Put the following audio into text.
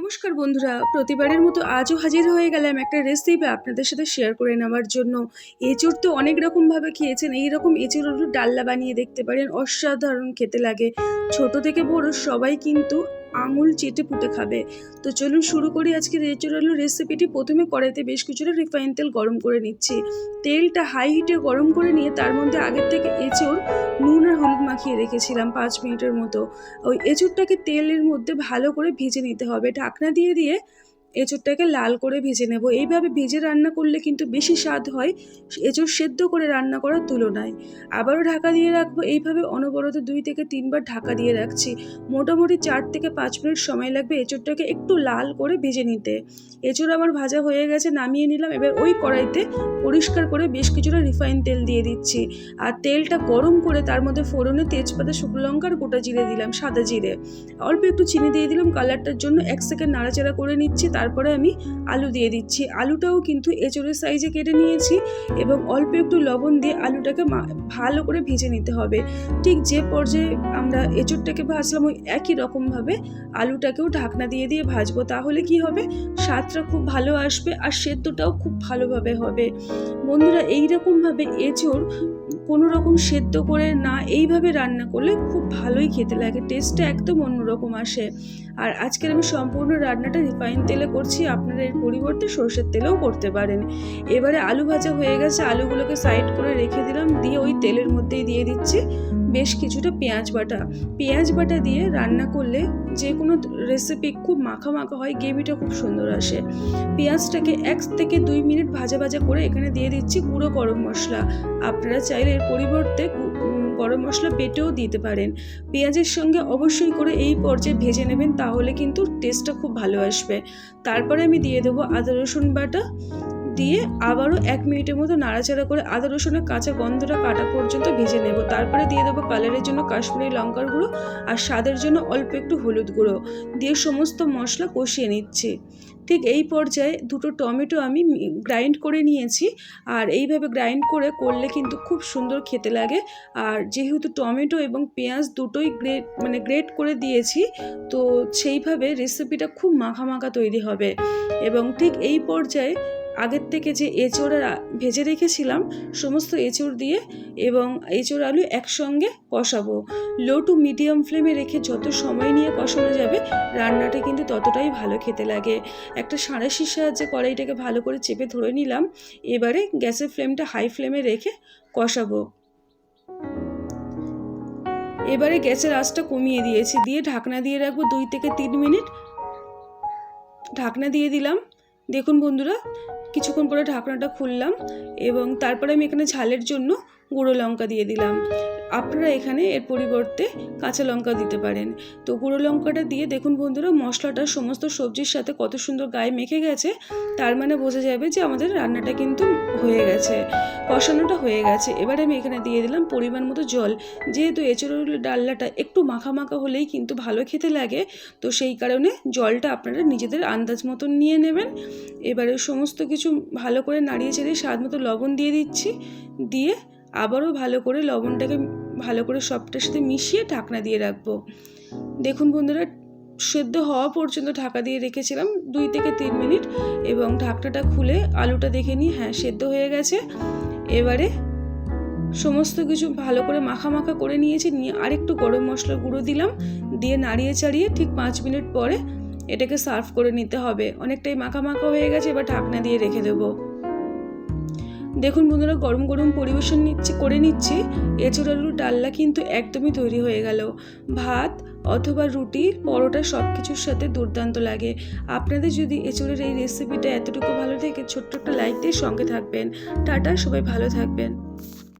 নমস্কার বন্ধুরা, প্রতিবারের মতো আজও হাজির হয়ে গেলাম একটা রেসিপি আপনাদের সাথে শেয়ার করে নেওয়ার জন্য। এঁচড় তো অনেক রকমভাবে খেয়েছেন এই রকম এঁচড় একটু ডাল্লা বানিয়ে দেখতে পারেন, অসাধারণ খেতে লাগে। ছোট থেকে বড় সবাই কিন্তু আঙুল চেটে পুটে খাবে। তো চলুন শুরু করি আজকের এঁচড় আলুর রেসিপিটি প্রথমে কড়াইতে বেশ কিছুটা রিফাইন তেল গরম করে নিচ্ছি। তেলটা হাই হিটে গরম করে নিয়ে তার মধ্যে আগের থেকে এঁচড়, নুন আর মাখিয়ে রেখেছিলাম পাঁচ মিনিটের মতো। ওই এঁচুরটাকে তেলের মধ্যে ভালো করে ভেজে নিতে হবে। ঢাকনা দিয়ে দিয়ে এঁচড়টাকে লাল করে ভেজে নেব। এইভাবে ভেজে রান্না করলে কিন্তু বেশি স্বাদ হয়। এঁচড় সেদ্ধ করে রান্না করার তুলনায়। আবারও ঢাকা দিয়ে রাখব। এইভাবে অনবরত দুই থেকে তিনবার ঢাকা দিয়ে রাখছি। মোটামুটি চার থেকে পাঁচ মিনিট সময় লাগবে এঁচড়টাকে একটু লাল করে ভেজে নিতে। এঁচড় আমার ভাজা হয়ে গেছে, নামিয়ে নিলাম। এবার ওই কড়াইতে পরিষ্কার করে বেশ কিছুটা রিফাইন তেল দিয়ে দিচ্ছি। আর তেলটা গরম করে তার মধ্যে ফোড়নে তেজপাতা, শুকনো লঙ্কার গোটা জিরে দিলাম, সাদা জিরে। অল্প একটু চিনি দিয়ে দিলাম। কালারটার জন্য এক সেকেন্ড নাড়াচাড়া করে নিচ্ছি। তারপরে আমি আলু দিয়ে দিচ্ছি। আলুটাও কিন্তু এঁচড়ের সাইজে কেটে নিয়েছি এবং অল্প একটু লবণ দিয়ে আলুটাকে ভালো করে ভেজে নিতে হবে। ঠিক যে পর্যায়ে আমরা এঁচড়টাকে ভাজলাম, ওই একই রকমভাবে আলুটাকেও ঢাকনা দিয়ে দিয়ে ভাজবো। তাহলে কি হবে? স্বাদটা খুব ভালো আসবে আর সেদ্ধটাও খুব ভালোভাবে হবে। বন্ধুরা, এইরকমভাবে এঁচড় কোনো রকম সেদ্ধ করে না এইভাবে রান্না করলে খুব ভালোই খেতে লাগে টেস্টটা একদম অন্যরকম আসে। আর আজকের আমি সম্পূর্ণ রান্নাটা রিফাইন তেলে করছি, আপনারা এর পরিবর্তে সর্ষের তেলেও করতে পারেন। এবারে আলু ভাজা হয়ে গেছে, আলুগুলোকে সাইড করে রেখে দিলাম, দিয়ে ওই তেলের মধ্যেই দিয়ে দিচ্ছি। বেশ কিছুটা পেঁয়াজ বাটা। পেঁয়াজ বাটা দিয়ে রান্না করলে যে কোনো রেসিপি খুব মাখা মাখা হয়, গ্রেভিটা খুব সুন্দর আসে। পেঁয়াজটাকে এক থেকে দুই মিনিট ভাজা ভাজা করে এখানে দিয়ে দিচ্ছি গুঁড়ো গরম মশলা। আপনারা চাইলে এর পরিবর্তে গরম মশলা বেটেও দিতে পারেন। পেঁয়াজের সঙ্গে অবশ্যই করে এই পর্যায়ে ভেজে নেবেন, তাহলে কিন্তু টেস্টটা খুব ভালো আসবে। তারপরে আমি দিয়ে দেবো আদা রসুন বাটা দিয়ে আবারও এক মিনিটের মতো নাড়াচাড়া করে আদা রসুনের কাঁচা গন্ধটা কাটা পর্যন্ত ভেজে নেব। তারপরে দিয়ে দেবো কালারের জন্য কাশ্মীরি লঙ্কার গুঁড়ো আর স্বাদের জন্য অল্প একটু হলুদ গুঁড়ো দিয়ে সমস্ত মশলা কষিয়ে নিচ্ছি। ঠিক এই পর্যায়ে দুটো টমেটো আমি গ্রাইন্ড করে নিয়েছি আর এইভাবে গ্রাইন্ড করে করলে কিন্তু খুব সুন্দর খেতে লাগে। আর যেহেতু টমেটো এবং পেঁয়াজ দুটোই গ্রেট মানে গ্রেট করে দিয়েছি, তো সেইভাবে রেসিপিটা খুব মাখা মাখা তৈরি হবে। এবং ঠিক এই পর্যায়ে আগের থেকে যে এঁচড় ভেজে রেখেছিলাম, সমস্ত এঁচড় দিয়ে এবং এঁচড় আলু একসঙ্গে কষাবো। লো টু মিডিয়াম ফ্লেমে রেখে যত সময় নিয়ে কষানো যাবে, রান্নাটা কিন্তু ততটাই ভালো খেতে লাগে। একটা সাঁড়াশির সাহায্যে কড়াইটাকে ভালো করে চেপে ধরে নিলাম, এবারে গ্যাসের ফ্লেমটা হাই ফ্লেমে রেখে কষাবো। এবারে গ্যাসের আঁচটা কমিয়ে দিয়েছি, দিয়ে ঢাকনা দিয়ে রাখব দুই থেকে তিন মিনিট। ঢাকনা দিয়ে দিলাম। দেখুন বন্ধুরা কিছুক্ষণ পরে ঢাকনাটা খুললাম এবং তারপরে আমি এখানে ঝালের জন্য গুঁড়ো লঙ্কা দিয়ে দিলাম। আপনারা এখানে এর পরিবর্তে কাঁচা লঙ্কা দিতে পারেন। তো গুঁড়ো লঙ্কাটা দিয়ে দেখুন বন্ধুরা, মশলাটা সমস্ত সবজির সাথে কত সুন্দর গায়ে মেখে গেছে, তার মানে বোঝা যাবে যে আমাদের রান্নাটা কিন্তু হয়ে গেছে, কষানোটা হয়ে গেছে। এবারে আমি এখানে দিয়ে দিলাম পরিমাণ মতো জল। যেহেতু এঁচড়ের ডাল্লাটা একটু মাখা মাখা হলেই কিন্তু ভালো খেতে লাগে, তো সেই কারণে জলটা আপনারা নিজেদের আন্দাজ মতন নিয়ে নেবেন। এবারে সমস্ত কিছু ভালো করে নাড়িয়ে চেড়িয়ে স্বাদ মতো লবণ দিয়ে দিচ্ছি, দিয়ে আবারও ভালো করে লবণটাকে ভালো করে সবটার সাথে মিশিয়ে ঢাকনা দিয়ে রাখব। দেখুন বন্ধুরা, সেদ্ধ হওয়া পর্যন্ত ঢাকা দিয়ে রেখেছিলাম দুই থেকে তিন মিনিট এবং ঢাকনাটা খুলে আলুটা দেখে নিই। হ্যাঁ সেদ্ধ হয়ে গেছে। এবারে সমস্ত কিছু ভালো করে মাখা মাখা করে নিয়েছি, নিয়ে আরেকটু গরম মশলার গুঁড়ো দিলাম, দিয়ে নাড়িয়ে চাড়িয়ে ঠিক পাঁচ মিনিট পরে এটাকে সার্ভ করে নিতে হবে। অনেকটাই মাখা মাখা হয়ে গেছে, এবার ঢাকনা দিয়ে রেখে দেবো। দেখুন বন্ধুরা, গরম গরম পরিবেশন নিচ্ছে, করে নিচ্ছি। এঁচড় আলুর ডাল্লা কিন্তু একদমই তৈরি হয়ে গেল। ভাত অথবা রুটি, পরোটা সব কিছুর সাথে দুর্দান্ত লাগে। আপনাদের যদি এঁচড়ের এই রেসিপিটা এতটুকু ভালো থাকে ছোট্ট একটা লাইক দিয়ে সঙ্গে থাকবেন। টাটা, সবাই ভালো থাকবেন।